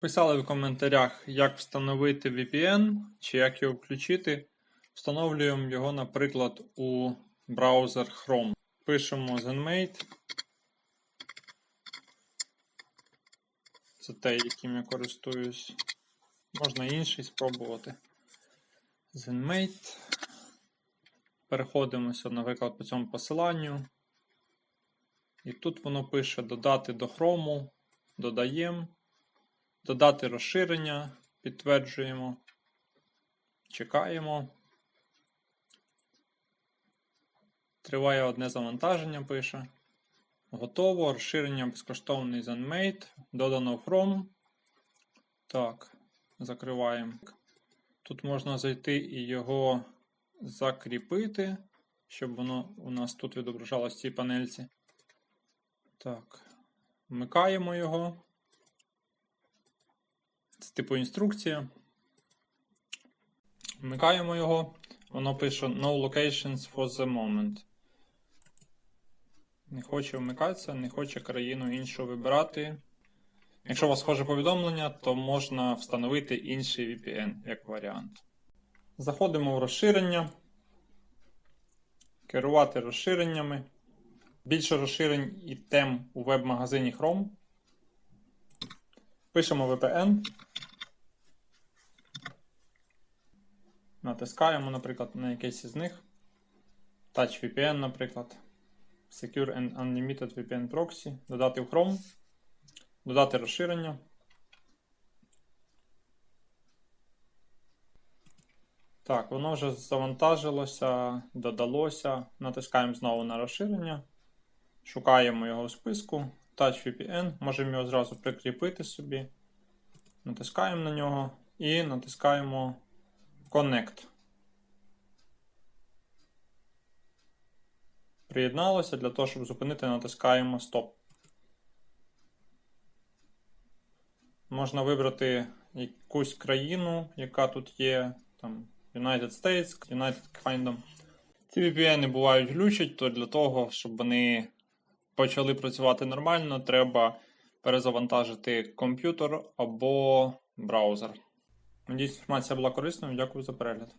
Писали в коментарях, як встановити VPN чи як його включити. Встановлюємо його, наприклад, у браузер Chrome. Пишемо ZenMate. Це той, яким я користуюсь. Можна інший спробувати. ZenMate. Переходимося, наприклад, по цьому посиланню. І тут воно пише додати до Chrome. Додаємо. Додати розширення. Підтверджуємо. Чекаємо. Триває одне завантаження, пише. Готово. Розширення безкоштовний ZenMate. Додано в Chrome. Так, закриваємо. Тут можна зайти і його закріпити, щоб воно у нас тут відображалось в цій панельці. Так, вмикаємо його. Це типу інструкція. Вмикаємо його. Воно пише No locations for the moment. Не хоче вмикатися, не хоче країну іншу вибирати. Якщо у вас схоже повідомлення, то можна встановити інший VPN як варіант. Заходимо в розширення. Керувати розширеннями. Більше розширень і тем у веб-магазині Chrome. Пишемо VPN. Натискаємо, наприклад, на якийсь із них. Touch VPN, наприклад. Secure and Unlimited VPN Proxy. Додати в Chrome. Додати розширення. Так, воно вже завантажилося, додалося. Натискаємо знову на розширення. Шукаємо його в списку. Touch VPN. Можемо його зразу прикріпити собі. Натискаємо на нього і натискаємо Connect. Приєдналося для того, щоб зупинити, натискаємо Stop. Можна вибрати якусь країну, яка тут є. Там United States, United Kingdom. Ці VPN бувають глючать, то для того, щоб вони почали працювати нормально, треба перезавантажити комп'ютер або браузер. Надіюсь, інформація була корисною. Дякую за перегляд.